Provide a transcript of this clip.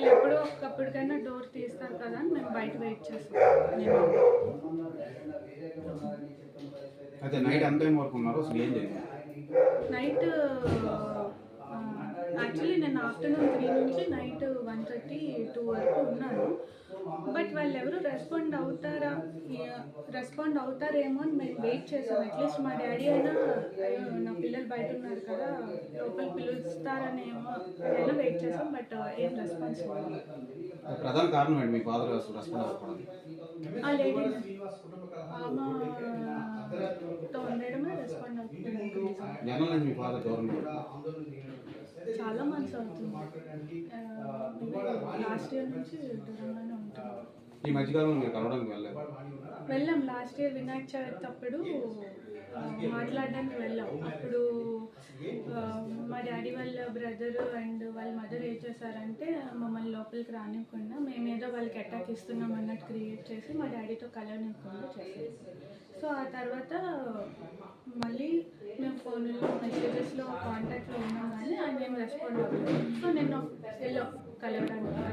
వాళ్ళు ఎప్పుడో ఒకప్పటికైనా డోర్ తీస్తారు కదా అని మేము బయట వెయిట్ చేస్తాం. నైట్ ఎంత టైం వరకు ఉన్నారు? అసలు ఏం జరిగింది నైట్ యాక్చువల్లీ నేను ఆఫ్టర్నూన్ త్రీ నుంచి నైట్ వన్ థర్టీ టూ వరకు ఉన్నాను. బట్ వాళ్ళు ఎవరు రెస్పాండ్ అవుతారా రెస్పాండ్ అవుతారేమో అని మేము వెయిట్ చేసాం. అట్లీస్ట్ మా డాడీ అయినా "అయ్యో, నా పిల్లలు బయట ఉన్నారు కదా లోపల పిలుస్తారనేమో అయినా వెయిట్ చేసాం బట్ ఏం రెస్పాన్స్ ప్రధాన కారణం ఏంటి? మీ ఫాదర్ రెస్పాండ్ అవ్వకపోవడానికి? ఆ లేడీ. ఆమెతో ఉండడమే రెస్పాండ్ అవుతుంది. మీ ఫాదర్ దూరం చాలా మంత్స్ అవుతుంది. లాస్ట్ ఇయర్ నుంచి దూరంగానే ఉంటాం ఈ మధ్యకాలంలో మీరు కలవడానికి వెళ్ళలేదు. వెళ్ళాం. లాస్ట్ ఇయర్ వినాయక చవితి అప్పుడు మాట్లాడడానికి వెళ్ళాం. అప్పుడు మా డాడీ వాళ్ళ బ్రదర్ అండ్ వాళ్ళ మదర్ ఏం చేశారంటే మమ్మల్ని లోపలికి రానివ్వకుండా మేమేదో వాళ్ళకి అటాక్ ఇస్తున్నాం అన్నట్టు క్రియేట్ చేసి మా డాడీతో కలవనివ్వకుండా చేశారు. సో ఆ తర్వాత మళ్ళీ మేము ఫోన్లో మెసేజెస్లో కాంటాక్ట్లో ఉన్నాం కానీ ఆయన ఏం రెస్పాండ్ అవ్వలేదు. సో నేను వెళ్ళాం కలవడానికి.